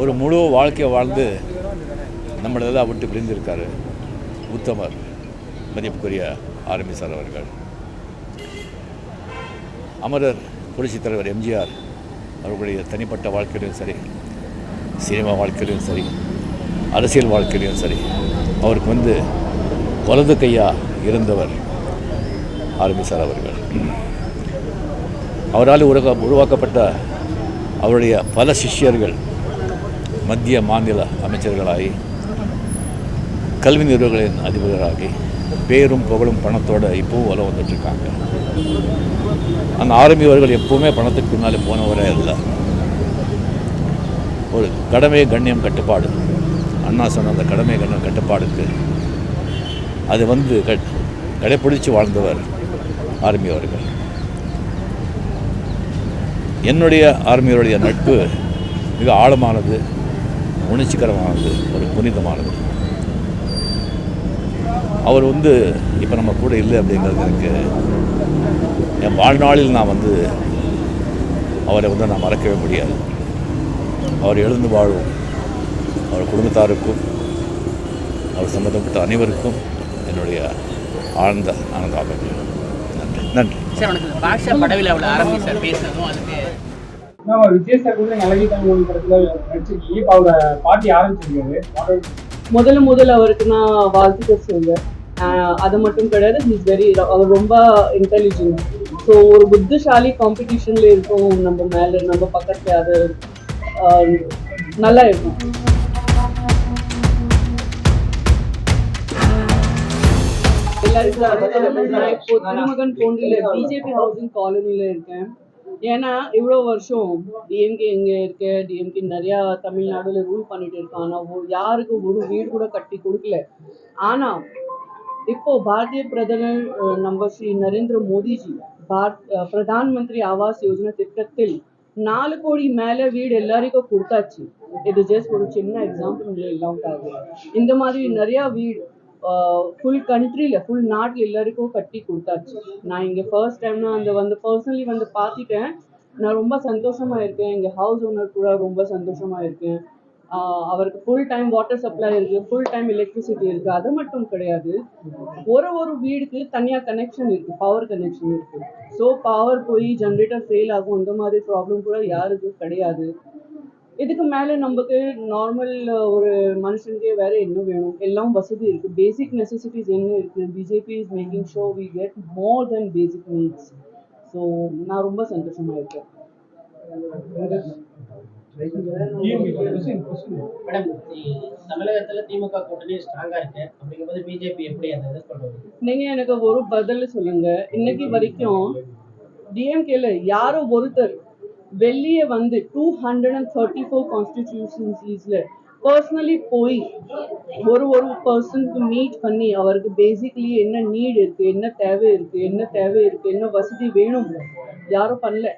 ஒரு முழு வாழ்க்கையை வாழ்ந்து நம்மளெல்லாம் விட்டு பிரிந்திருக்காரு உத்தமர் மதிப்புக்குரிய ஆர்மி சார் அவர்கள். அமரர் புரட்சித் தலைவர் எம்ஜிஆர் அவர்களுடைய தனிப்பட்ட வாழ்க்கையிலும் சரி சினிமா வாழ்க்கையிலும் சரி அரசியல் வாழ்க்கையிலும் சரி அவருக்கு வந்து வலது கையா இருந்தவர் ஆர்மி சார் அவர்கள். அவரால் உருவா உருவாக்கப்பட்ட அவருடைய பல சிஷ்யர்கள் மத்திய மாநில அமைச்சர்களாகி கல்வி நிறுவனங்களின் அதிபர்களாகி பேரும் புகழும் பணத்தோட இப்போவும் வலம் வந்துட்டுருக்காங்க அந்த ஆரம்பியவர்கள் எப்போவுமே பணத்துக்கு பின்னாலே போனவரே இல்லை ஒரு கடமை கண்ணியம் கட்டுப்பாடு. அண்ணா சொன்ன அந்த கடமை கண்ணியம் கட்டுப்பாடுக்கு அது வந்து க கடைப்பிடிச்சு வாழ்ந்தவர் ஆர்மி அவர்கள். என்னுடைய ஆர்மியருடைய நட்பு மிக ஆழமானது. உணர்ச்சிகரமானது ஒரு புனிதமானது. அவர் வந்து இப்போ நம்ம கூட இல்லை அப்படிங்கிறது எனக்கு என் வாழ்நாளில் நான் வந்து அவரை வந்து நான் மறக்கவே முடியாது. அவர் எழுந்து வாழும் அவர் குடும்பத்தாருக்கும் அவர் சம்பந்தப்பட்ட அனைவருக்கும் என்னுடைய ஆழ்ந்த ஆனந்தாபங்கள் நன்றி. நன்றி. சார் பாஷா ஆரம்பி சார் பேசுனதும் அதுக்கு நம்ம விஜய் சார் கூட அழகி தமிழ் படத்துல நடிச்சிருக்கீங்க இப்போ அவங்க பாட்டி ஆரம்பிச்சிருக்காரு முதல்ல முதல்ல அவருக்கு நான் வாழ்த்துக்கள் சொல்றேன் அது மட்டும் கிடையாது இஸ் வெரி அவர் ரொம்ப இன்டெலிஜென்ட் ஸோ ஒரு புத்திசாலி காம்படிஷன்ல இருக்கும் நம்ம மேல நம்ம பக்கத்துல அது நல்லா இருக்கும். எல்லாருக்கும் நான் இப்போ திருமகன் போன்றில பிஜேபி ஹவுசிங் காலனில இருக்கேன். ஏன்னா இவ்வளோ வருஷம் டிஎம்கே இங்கே இருக்க டிஎம்கே நிறையா தமிழ்நாடுல ரூல் பண்ணிட்டு இருக்கான். ஆனால் யாருக்கும் ஒரு வீடு கூட கட்டி கொடுக்கல. ஆனா இப்போ பாரதிய பிரதமர் நம்ம ஸ்ரீ நரேந்திர மோடிஜி பாரத் பிரதான் மந்திரி ஆவாஸ் யோஜனா திட்டத்தில் நாலு கோடி மேல வீடு எல்லாருக்கும் கொடுத்தாச்சு. இது ஜஸ்ட் ஒரு சின்ன எக்ஸாம்பிள் இல்லாமட்டாங்க இந்த மாதிரி நிறையா வீடு ஃபுல் கண்ட்ரியில் ஃபுல் நாட்டில் எல்லாருக்கும் கட்டி கொடுத்தாச்சு. நான் இங்கே ஃபர்ஸ்ட் டைம் நான் அந்த வந்து பர்சனலி வந்து பார்த்துட்டேன். நான் ரொம்ப சந்தோஷமாக இருக்கேன். இங்கே ஹவுஸ் ஓனர் கூட ரொம்ப சந்தோஷமாக இருக்கேன். அவருக்கு ஃபுல் டைம் வாட்டர் சப்ளை இருக்குது ஃபுல் டைம் எலக்ட்ரிசிட்டி இருக்குது அது மட்டும் கிடையாது. ஒரு ஒரு வீடுக்கு தனியாக கனெக்ஷன் இருக்குது பவர் கனெக்ஷன் இருக்குது ஸோ பவர் போய் ஜென்ரேட்டர் ஃபெயில் ஆகும். இந்த மாதிரி ப்ராப்ளம் கூட யாருக்கும் கிடையாது. இதுக்கு மேலே நமக்கு நார்மல் ஒரு மனுஷனுக்கே வேற என்ன வேணும்? எல்லாம் வசதி இருக்கு. பேசிக் நெசசிட்டிஸ் என்ன இருக்கு? BJP is making show we get more then basic needs so நான் ரொம்ப சந்தோஷமா இருக்கேன். மேடம் தமிழகத்துல திமுக கூட்டணி ஸ்ட்ராங்கா இருக்கு. அப்படிங்கும்போது பிஜேபி எப்படி அதை எதிர்கொள்வது? நீங்க எனக்கு ஒரு பதில் சொல்லுங்க. இன்னைக்கு வரைக்கும் டிஎம்கேல யாரோ ஒருத்தர் வெளியே வந்து two hundred and thirty four கான்ஸ்டிடியூஷன்சிஸ்ல personally போய் ஒரு ஒரு பர்சனுக்கு மீட் பண்ணி அவருக்கு பேசிக்லி என்ன நீட் இருக்கு என்ன தேவை இருக்கு என்ன தேவை இருக்கு என்ன வசதி வேணும் யாரும் பண்ணல.